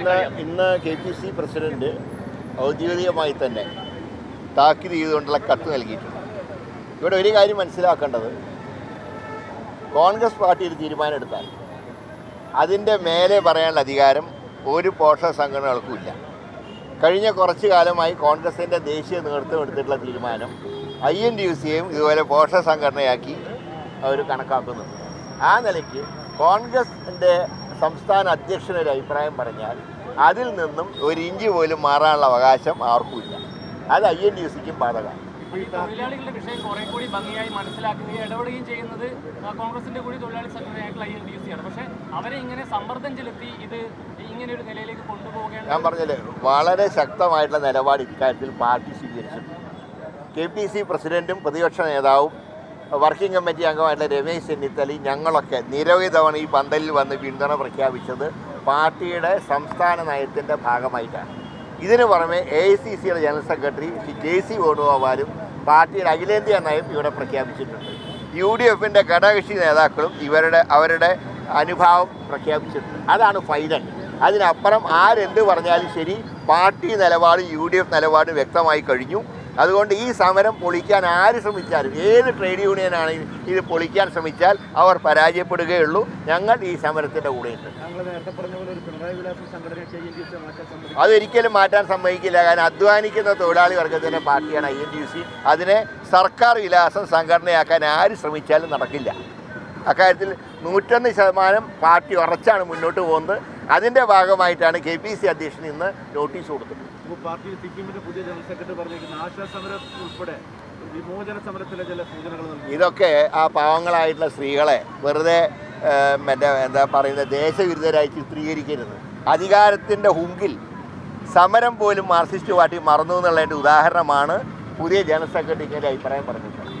ഇന്ന്? ഇന്ന് K P C president ഔദ്യോഗികമായി തന്നെ താക്കീത് ചെയ്തുകൊണ്ടുള്ള കത്ത് നൽകിയിട്ടുണ്ട്. ഇവിടെ ഒരു കാര്യം മനസ്സിലാക്കേണ്ടത്. കോൺഗ്രസ് പാർട്ടി ഒരു തീരുമാനം എടുത്താൽ അതിന്റെ മേലെ പറയാനുള്ള അധികാരം ഒരു പോഷക സംഘടനകൾക്കും ഇല്ല. കഴിഞ്ഞ കുറച്ച് കാലമായി കോൺഗ്രസിന്റെ ദേശീയ നേതൃത്വം എടുത്തിട്ടുള്ള തീരുമാനം ഐ എൻ ഡി യു സിയെയും ഇതുപോലെ പോഷക സംഘടനയാക്കി അവർ കണക്കാക്കുന്നുണ്ട് ആ നിലയ്ക്ക് കോൺഗ്രസിന്റെ സംസ്ഥാന അധ്യക്ഷനൊരു അഭിപ്രായം പറഞ്ഞാൽ അതിൽ നിന്നും ഒരു ഇഞ്ചി പോലും മാറാനുള്ള അവകാശം ആർക്കുമില്ല അത് ഐ എൻ ഡി യു സിക്കും ബാധകമാണ്. തൊഴിലാളികളുടെ വിഷയം കുറെ കൂടി ഭംഗിയായി മനസ്സിലാക്കുകയും ഇടപെടുകയും ചെയ്യുന്നത് കോൺഗ്രസിന്റെ കൂടി തൊഴിലാളി സംഘടനയായിട്ടുള്ള ഐ എൻ ഡി സി ആണ് പക്ഷെ അവരെ ഇങ്ങനെ സമ്മർദ്ദം ചെലുത്തി ഇത് ഇങ്ങനെ ഒരു നിലയിലേക്ക് കൊണ്ടുപോവുകയാണ് ഞാൻ പറഞ്ഞത് വളരെ ശക്തമായിട്ടുള്ള നിലപാട് ഇക്കാര്യത്തിൽ പാർട്ടി സ്വീകരിച്ചിട്ടുണ്ട്. കെ പി സി പ്രസിഡന്റും പ്രതിപക്ഷ നേതാവും വർക്കിംഗ് കമ്മിറ്റി അംഗമായിട്ടുള്ള രമേശ് ചെന്നിത്തലി ഞങ്ങളൊക്കെ നിരവധി തവണ ഈ പന്തലിൽ വന്ന് പിന്തുണ പ്രഖ്യാപിച്ചത് പാർട്ടിയുടെ സംസ്ഥാന നയത്തിന്റെ ഭാഗമായിട്ടാണ്. ഇതിനു പുറമെ എ ഐ സി സിയുടെ general secretary Shri J C വേണുഗോപാലും പാർട്ടിയുടെ അഖിലേന്ത്യാ നയം ഇവിടെ പ്രഖ്യാപിച്ചിട്ടുണ്ട്. യു ഡി എഫിന്റെ ഘടകകക്ഷി നേതാക്കളും ഇവരുടെ അവരുടെ അനുഭാവം പ്രഖ്യാപിച്ചിട്ടുണ്ട്. അതാണ് ഫൈനൽ അതിനപ്പുറം ആരെന്ത് പറഞ്ഞാലും ശരി പാർട്ടി നിലപാടും യു ഡി എഫ് നിലപാടും വ്യക്തമായി കഴിഞ്ഞു. അതുകൊണ്ട് ഈ സമരം പൊളിക്കാൻ ആര് ശ്രമിച്ചാലും ഏത് ട്രേഡ് യൂണിയൻ ആണെങ്കിലും ഇത് പൊളിക്കാൻ ശ്രമിച്ചാൽ അവർ പരാജയപ്പെടുകയുള്ളൂ. ഞങ്ങൾ ഈ സമരത്തിന്റെ കൂടെയുണ്ട്. അതൊരിക്കലും മാറ്റാൻ സമ്മതിക്കില്ല. കാരണം അധ്വാനിക്കുന്ന തൊഴിലാളി വർഗത്തിന്റെ പാർട്ടിയാണ് ഐ എൻ ടി സി അതിനെ സർക്കാർ വിലാസം സംഘടനയാക്കാൻ ആര് ശ്രമിച്ചാലും നടക്കില്ല. അക്കാര്യത്തിൽ നൂറ്റൊന്ന് ശതമാനം പാർട്ടി ഉറച്ചാണ് മുന്നോട്ട് പോകുന്നത്. അതിന്റെ ഭാഗമായിട്ടാണ് കെ പി സി അധ്യക്ഷൻ ഇന്ന് നോട്ടീസ് കൊടുത്തത്. പാർട്ടി പുതിയ ജനറൽ സെക്രട്ടറി പറഞ്ഞിരിക്കുന്ന ആശാ സമരം ഉൾപ്പെടെ വിമോചന സമരത്തിലെ ചില സൂചനകൾ ഇതൊക്കെ ആ പാവങ്ങളായിട്ടുള്ള സ്ത്രീകളെ വെറുതെ മറ്റേ എന്താ പറയുന്നത് ദേശവിരുദ്ധരായി ചിത്രീകരിക്കരുത്. അധികാരത്തിന്റെ ഹുങ്കിൽ സമരം പോലും മാർക്സിസ്റ്റ് പാർട്ടി മറന്നു എന്നുള്ളതിന്റെ ഉദാഹരണമാണ് പുതിയ ജനറൽ സെക്രട്ടറിക്ക് അഭിപ്രായം പറഞ്ഞിട്ടുള്ളത്.